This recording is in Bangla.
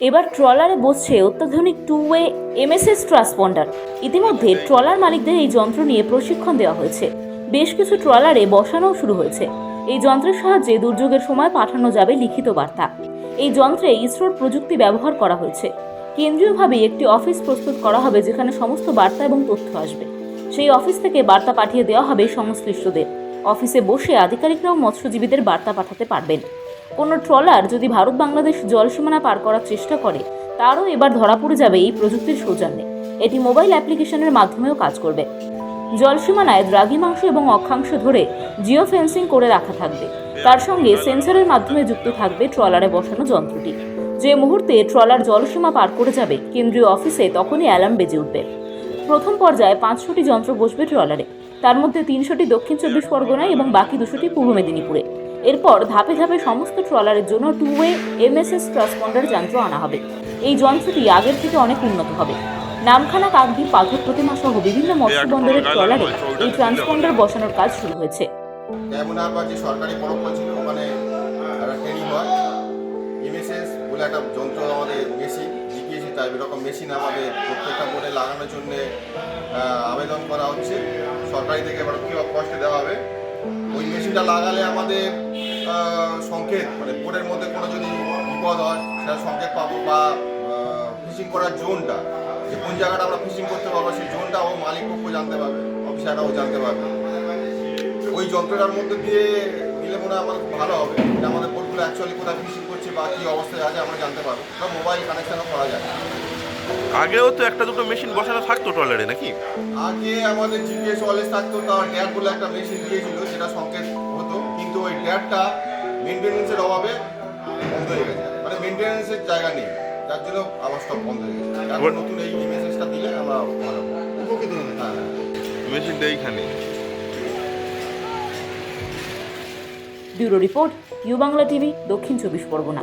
এবার ট্রলারে বসছে অত্যাধুনিক টু ওয়ে এমএসএস ট্রান্সপন্ডার ইতিমধ্যে ট্রলার মালিকদের এই যন্ত্র নিয়ে প্রশিক্ষণ দেওয়া হয়েছে। বেশ কিছু ট্রলারে বসানোও শুরু হয়েছে। এই যন্ত্রের সাহায্যে দুর্যোগের সময় পাঠানো যাবে লিখিত বার্তা। এই যন্ত্রে ইসরোর প্রযুক্তি ব্যবহার করা হয়েছে। কেন্দ্রীয়ভাবে একটি অফিস প্রস্তুত করা হবে যেখানে সমস্ত বার্তা এবং তথ্য আসবে। সেই অফিস থেকে বার্তা পাঠিয়ে দেওয়া হবে সংশ্লিষ্টদের। অফিসে বসে আধিকারিকরাও মৎস্যজীবীদের বার্তা পাঠাতে পারবেন। কোনো ট্রলার যদি ভারত বাংলাদেশ জলসীমানা পার করার চেষ্টা করে, তারও এবার ধরা পড়ে যাবে এই প্রযুক্তির সৌজন্যে। এটি মোবাইল অ্যাপ্লিকেশনের মাধ্যমেও কাজ করবে। জলসীমানায় দ্রাঘিমাংশ এবং অক্ষাংশ ধরে জিও ফেন্সিং করে রাখা থাকবে। তার সঙ্গে সেন্সরের মাধ্যমে যুক্ত থাকবে ট্রলারে বসানো যন্ত্রটি। যে মুহূর্তে ট্রলার জলসীমা পার করে যাবে, কেন্দ্রীয় অফিসে তখনই অ্যালার্ম বেজে উঠবে। প্রথম পর্যায়ে পাঁচশোটি যন্ত্র বসবে ট্রলারে। তার মধ্যে তিনশোটি দক্ষিণ চব্বিশ পরগনায় এবং বাকি দুশোটি পূর্ব মেদিনীপুরে। এরপর ধাপে ধাপে সমস্ত ট্রলারের জন্য টু ওয়ে এমএসএস ট্রান্সপন্ডার যন্ত্র আনা হবে। এই যন্ত্রটি আগের থেকে অনেক উন্নত হবে। নামখানা কাকদ্বীপ পাথর প্রতিমা সহ বিভিন্ন মৎস্য বন্দরের ট্রলারে এই ট্রান্সপন্ডার বসানোর কাজ শুরু হয়েছে। যে সরকারি প্রকল্প ছিল একটা হয় এমএসএস বলে একটা যন্ত্র আমাদের মেশিন জিপিএসি টাইপ এরকম মেশিন আমাদের প্রত্যেকটা বোর্ডে লাগানোর জন্য আবেদন করা হচ্ছে। সরকারি থেকে এবার কি কষ্টে দেওয়া হবে? ওই মেশিনটা লাগালে আমাদের সংকেত মানে বোর্ডের মধ্যে কোনো যদি বিপদ হয়, সেটা সংকেত পাবো বা ফিশিং করার জোনটা, যে কোন জায়গাটা আমরা ফিশিং করতে পারব, সেই জোনটা ও মালিক পক্ষ জানতে পারবে, অফিসাররাও জানতে পারবে। ওই যন্ত্রটার মধ্যে দিয়ে দিলে মনে হয় আমার খুব ভালো হবে, যে আমাদের বোটগুলো অ্যাকচুয়ালি কোথায় ফিশিং করছে বা কী অবস্থায় আছে, আমরা জানতে পারব। বা মোবাইল কানেকশনও করা যায়। আগেও তো একটা দুটো মেশিন বসানো থাকতো ট্রলারে নাকি? আগে আমাদের জিপিএস ওয়ালেস থাকতো তার ড্যাট বলে একটা মেশিন দিয়েছিল যেটা সংকেত হতো। কিন্তু ওই ড্যাটটা মেনটেনেন্সের অভাবে বন্ধ হয়ে গেছে। মানে মেনটেনেন্সের জায়গা নেই যার জন্য আবার সব বন্ধ হয়ে গেছে। এখন নতুন এই মেসেজটা দিলে আমরা ভালো। হব। উপকৃত হ্যাঁ হ্যাঁ। মেশিনটা এইখানে। Bureau report U Bangla TV Dakshin Chabbish Pargana.